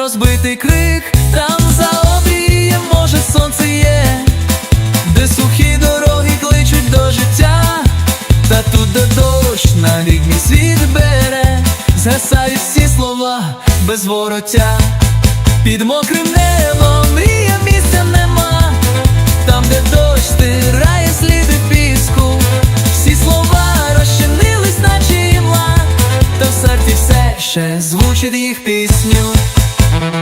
розбитий крик, там за обрієм, може, сонце є, де сухі дороги кличуть до життя, та тут де дощ на мій світ бере, згасають всі слова без вороття. Під мокрим небом мрія місця нема, там, де дощ стирає сліди піску, всі слова розчинились, наче імла, та в серці все ще звучить їх пісню. Руки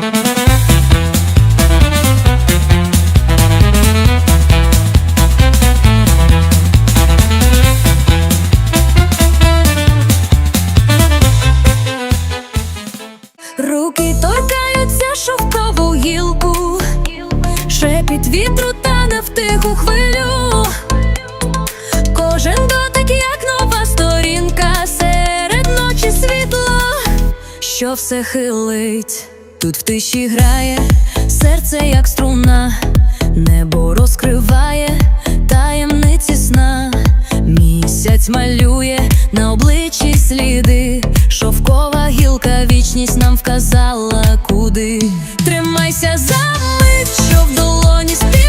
торкаються шовкову гілку, шепіт вітру тане в тиху хвилю. Кожен дотик, як нова сторінка, серед ночі світло, що все хилить, тут в тиші грає, серце, як струна, небо розкриває таємниці сна, місяць малює на обличчі сліди, шовкова гілка, вічність нам вказала куди. Тримайся за мить, що в долоні співає,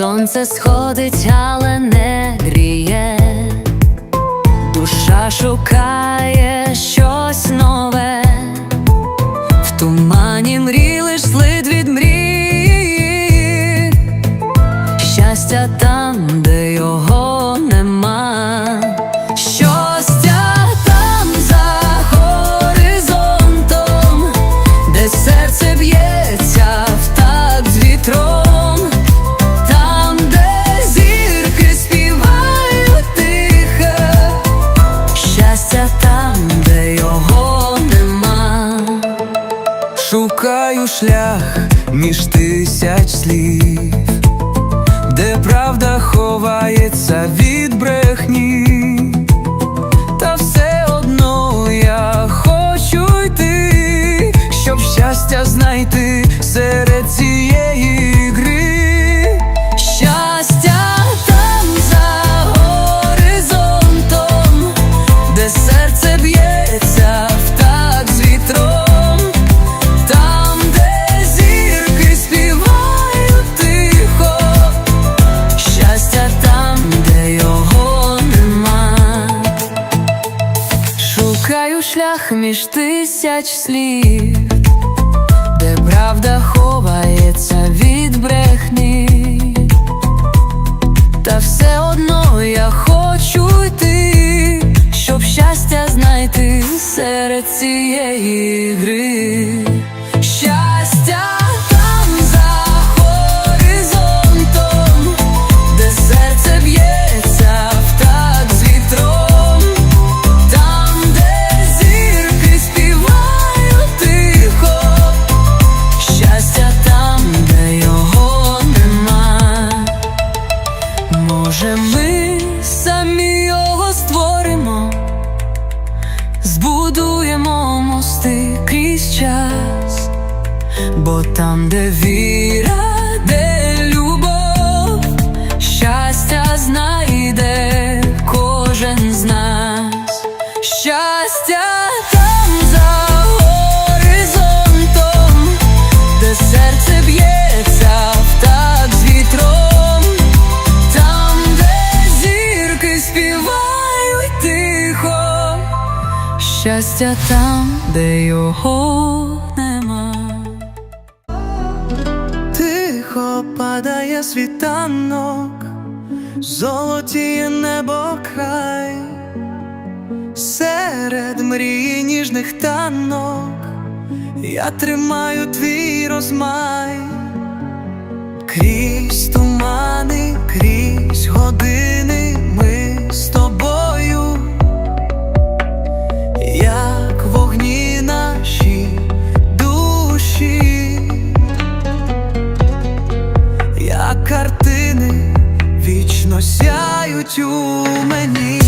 Сонце сходить, але не гріє, душа шукає щось нове, в тумані мрій лиш слід від мрії, щастя та. знайти серед цієї гри. Щастя там за горизонтом, де серце б'ється в з вітром, там, де зірки співають тихо, щастя там, де його нема, шукаю шлях між тисяч слів. щастя знайти серед цієї гри. Золоті небо край, серед мрії ніжних танок я тримаю твій розмай, крізь тумани, крізь години ми сто. сяють у мені.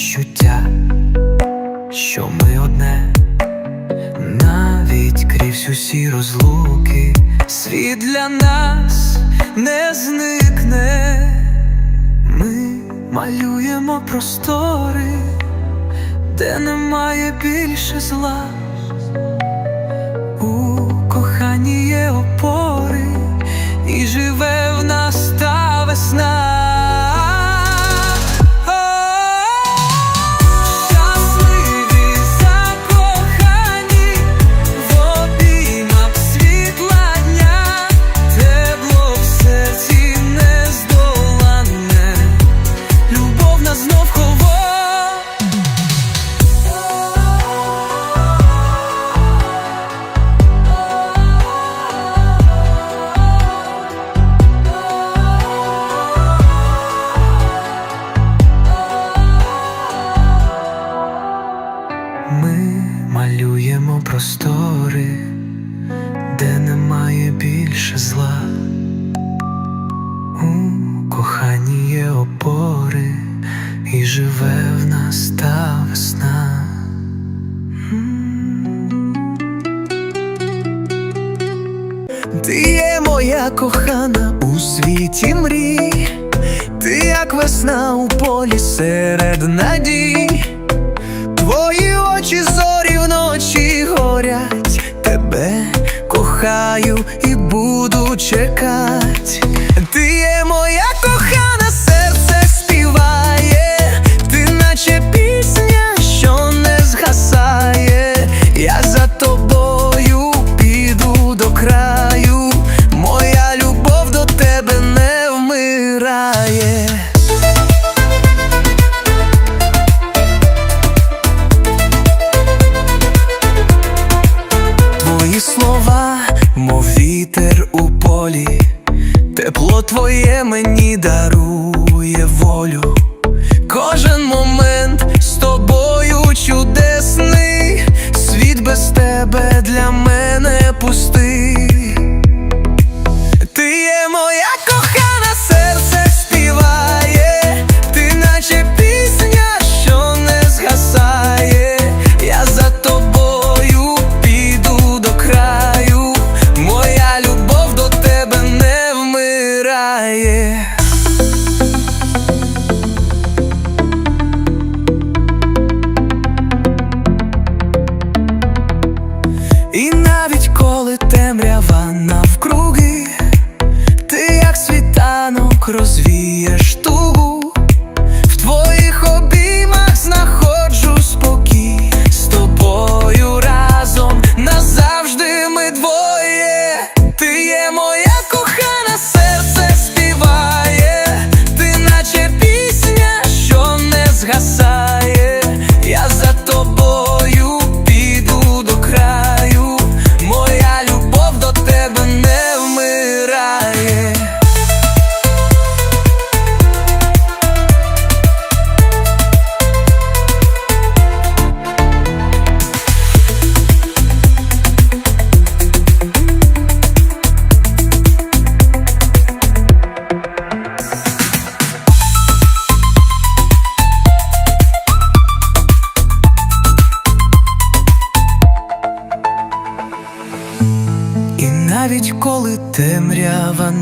відчуття, що ми одне, навіть крізь усі розлуки, світ для нас не зникне, ми малюємо простори, де немає більше зла, у коханні є опори, і живе в нас та весна.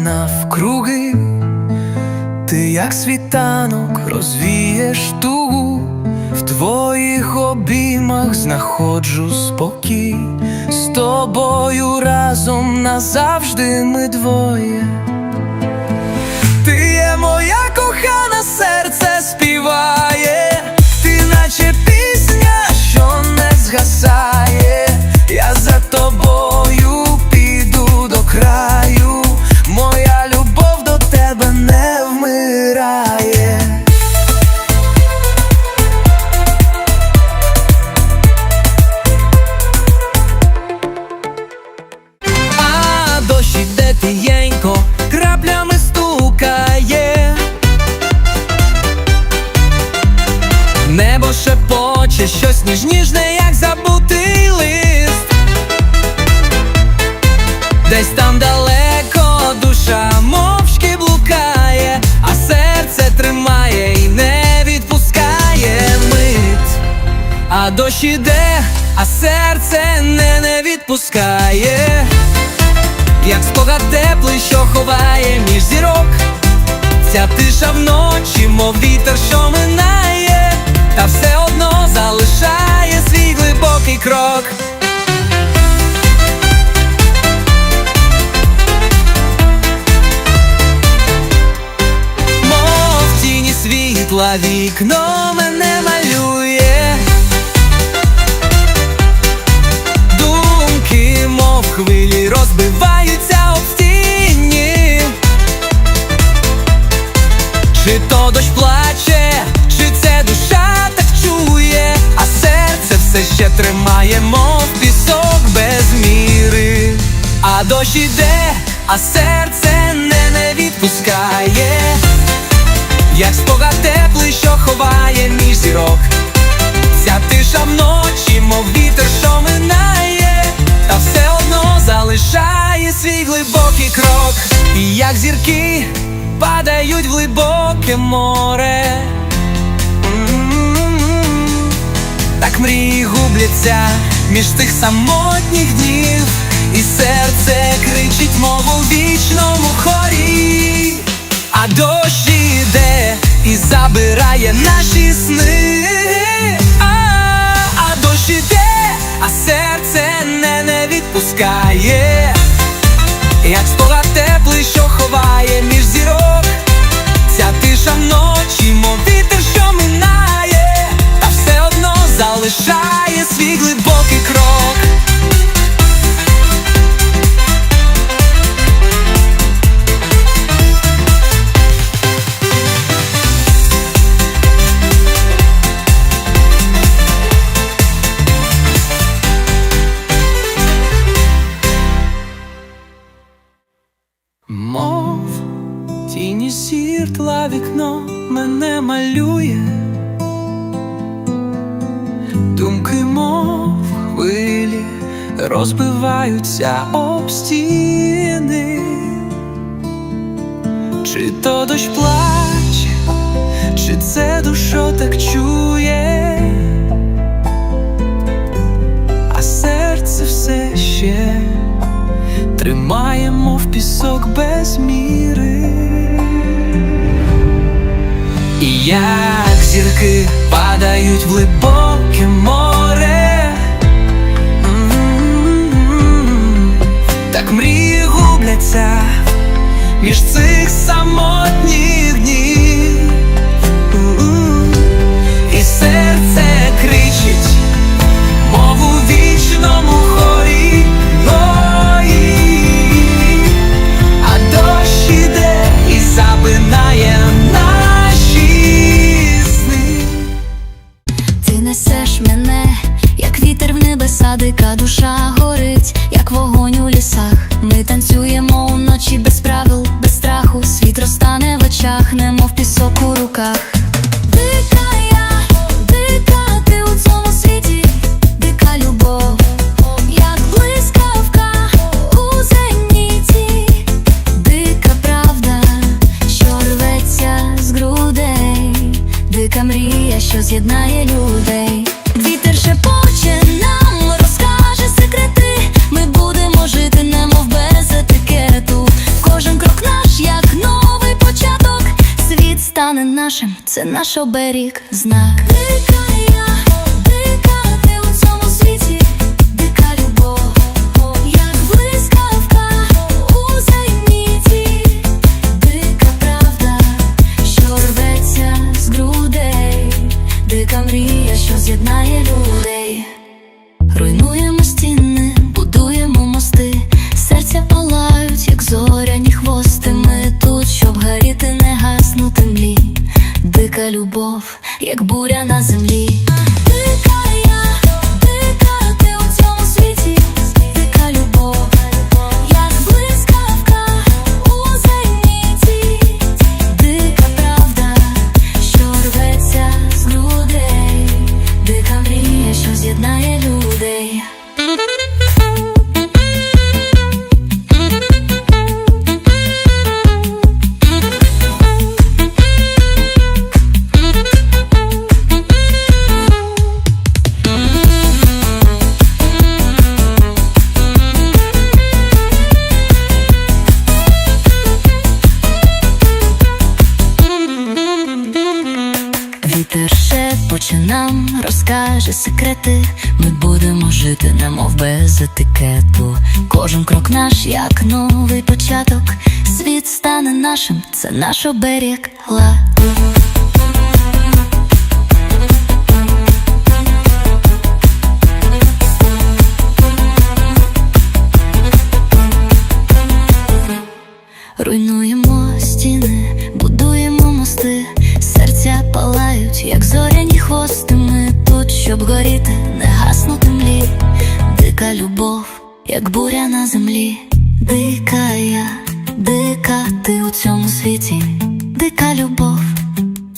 навкруги, ти, як світанок, розвієш тугу, в твоїх обіймах знаходжу спокій, з тобою разом назавжди ми двоє. Ти є моя кохана серце співає, ти наче пісня, що не згасає, я за тобою. Дощ іде, а серце не, не відпускає, як спогад теплий, що ховає між зірок. Ця тиша вночі, мов вітер, що минає, та все одно залишає свій глибокий крок. Мов тіні світла вікно мене все ще тримає, мов пісок без міри. А дощ іде, а серце не, не відпускає, як спогад теплий, що ховає між зірок. Ця тиша вночі, мов вітер, що минає, та все одно залишає свій глибокий крок. І як зірки падають в глибоке море. Так мрії губляться між тих самотніх днів, і серце кричить, мов у вічному хорі, а дощ іде і забирає наші сни. Розбиваються об стіни, чи то дощ плаче, чи це душа так чує, а серце все ще тримає, мов пісок без міри. І як зірки падають в глибоке море, так мрії губляться між цих самотніх днів. М-м. І серце кричить мов у вічному хорі, Ой, а дощ іде і забинає наші сни. Ти несеш мене, як вітер в небеса, дика душа наш оберіг, знак. Секрети. Ми будемо жити, немов без етикету. Кожен крок наш, як новий початок. Світ стане нашим, це наш оберіг ла. Руйнуємо стіни, будуємо мости, серця палають, як зоряні хвости. Ми тут, щоб горіти. Любов, як буря на землі. Дика я, дика ти у цьому світі, дика любов,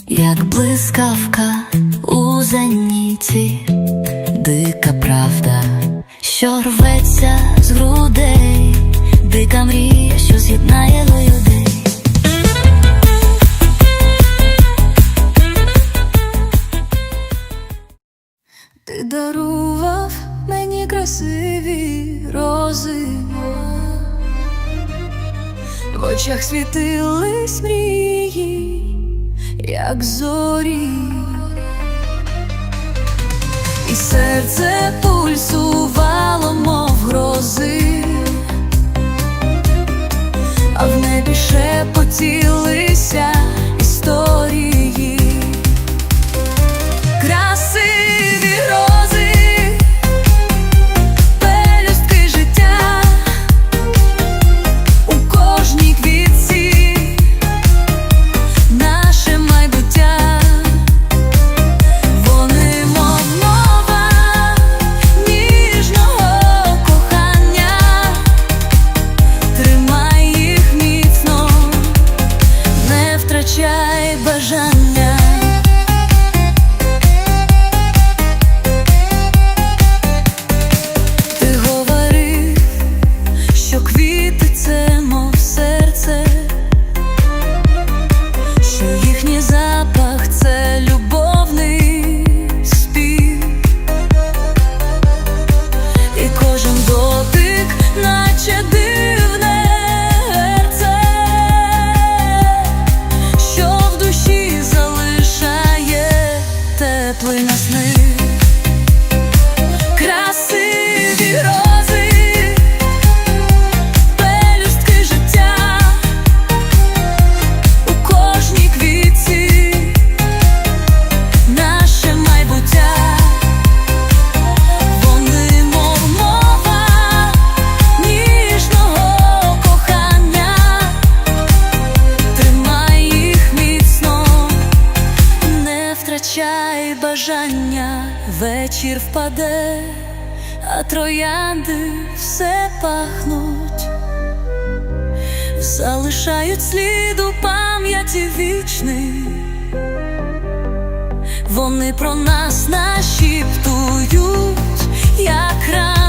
як блискавка у зеніті, дика правда, що рветься з грудей, дика мрія, що з'єднає людей. Світились мрії, як зорі, і серце пульсувало, мов грози, а в небі шепотілися історії. Про нас нашіптують, як ранок,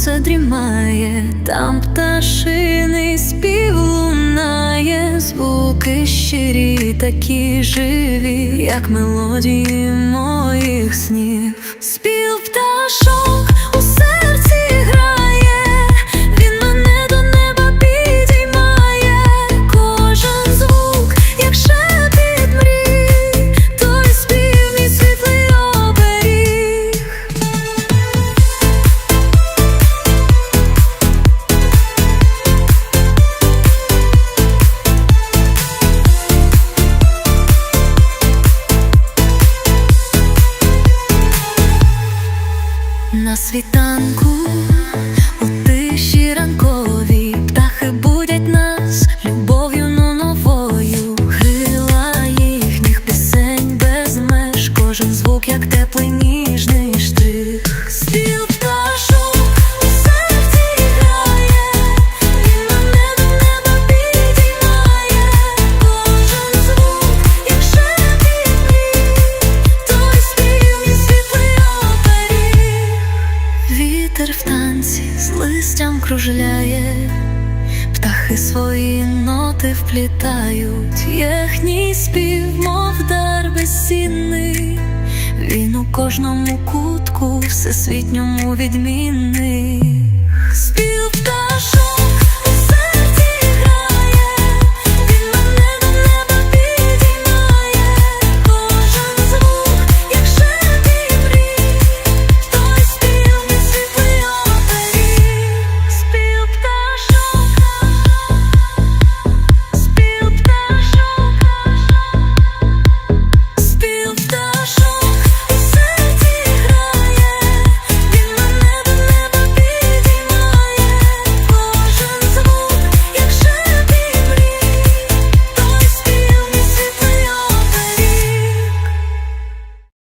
сонце дрімає, там пташиний спів лунає, звуки щирі, такі живі, як мелодії моїх снів. листям кружляє, птахи свої ноти вплітають, їхній спів, мов дар безцінний, він у кожному кутку, всесвітньому відмінний. Спів пташок.